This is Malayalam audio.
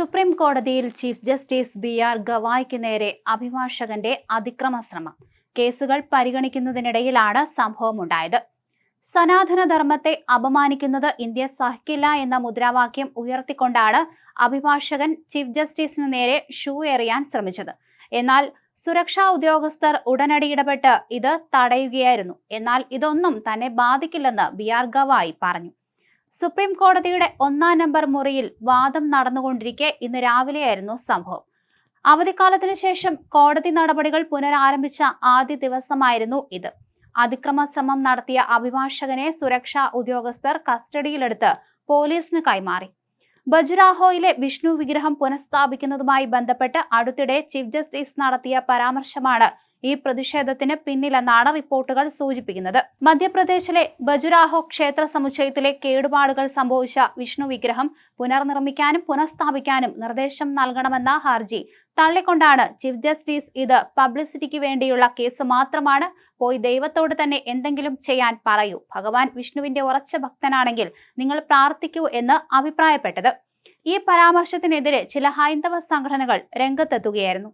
സുപ്രീം കോടതിയിൽ ചീഫ് ജസ്റ്റിസ് ബി ആർ ഗവായ്ക്ക് നേരെ അഭിഭാഷകന്റെ അതിക്രമ ശ്രമം കേസുകൾ പരിഗണിക്കുന്നതിനിടയിലാണ് സംഭവമുണ്ടായത്. സനാതന ധർമ്മത്തെ അപമാനിക്കുന്നത് ഇന്ത്യ സഹിക്കില്ല എന്ന മുദ്രാവാക്യം ഉയർത്തിക്കൊണ്ടാണ് അഭിഭാഷകൻ ചീഫ് ജസ്റ്റിസിനു നേരെ ഷൂ എറിയാൻ ശ്രമിച്ചത്. എന്നാൽ സുരക്ഷാ ഉദ്യോഗസ്ഥർ ഉടനടി ഇടപെട്ട് ഇത് തടയുകയായിരുന്നു. എന്നാൽ ഇതൊന്നും തന്നെ ബാധിക്കില്ലെന്ന് ബി ആർ ഗവായി പറഞ്ഞു. സുപ്രീം കോടതിയുടെ ഒന്നാം നമ്പർ മുറിയിൽ വാദം നടന്നുകൊണ്ടിരിക്കെ ഇന്ന് രാവിലെയായിരുന്നു സംഭവം. അവധിക്കാലത്തിന് ശേഷം കോടതി നടപടികൾ പുനരാരംഭിച്ച ആദ്യ ദിവസമായിരുന്നു ഇത്. അതിക്രമ ശ്രമം നടത്തിയ അഭിഭാഷകനെ സുരക്ഷാ ഉദ്യോഗസ്ഥർ കസ്റ്റഡിയിലെടുത്ത് പോലീസിന് കൈമാറി. ബജുരാഹോയിലെ വിഷ്ണു വിഗ്രഹം പുനഃസ്ഥാപിക്കുന്നതുമായി ബന്ധപ്പെട്ട് അടുത്തിടെ ചീഫ് ജസ്റ്റിസ് നടത്തിയ പരാമർശമാണ് ഈ പ്രതിഷേധത്തിന് പിന്നിലെന്നാണ് റിപ്പോർട്ടുകൾ സൂചിപ്പിക്കുന്നത്. മധ്യപ്രദേശിലെ ബജുരാഹോ ക്ഷേത്ര സമുച്ചയത്തിലെ കേടുപാടുകൾ സംഭവിച്ച വിഷ്ണു വിഗ്രഹം പുനർനിർമ്മിക്കാനും പുനഃസ്ഥാപിക്കാനും നിർദ്ദേശം നൽകണമെന്ന ഹർജി തള്ളിക്കൊണ്ടാണ് ചീഫ് ജസ്റ്റിസ് ഇത് പബ്ലിസിറ്റിക്ക് വേണ്ടിയുള്ള കേസ് മാത്രമാണ്. പോയി ദൈവത്തോട് തന്നെ എന്തെങ്കിലും ചെയ്യാൻ പറയൂ. ഭഗവാൻ വിഷ്ണുവിന്റെ ഉറച്ച ഭക്തനാണെങ്കിൽ നിങ്ങൾ പ്രാർത്ഥിക്കൂ എന്ന് അഭിപ്രായപ്പെട്ടത്. ഈ പരാമർശത്തിനെതിരെ ചില ഹൈന്ദവ സംഘടനകൾ രംഗത്തെത്തുകയായിരുന്നു.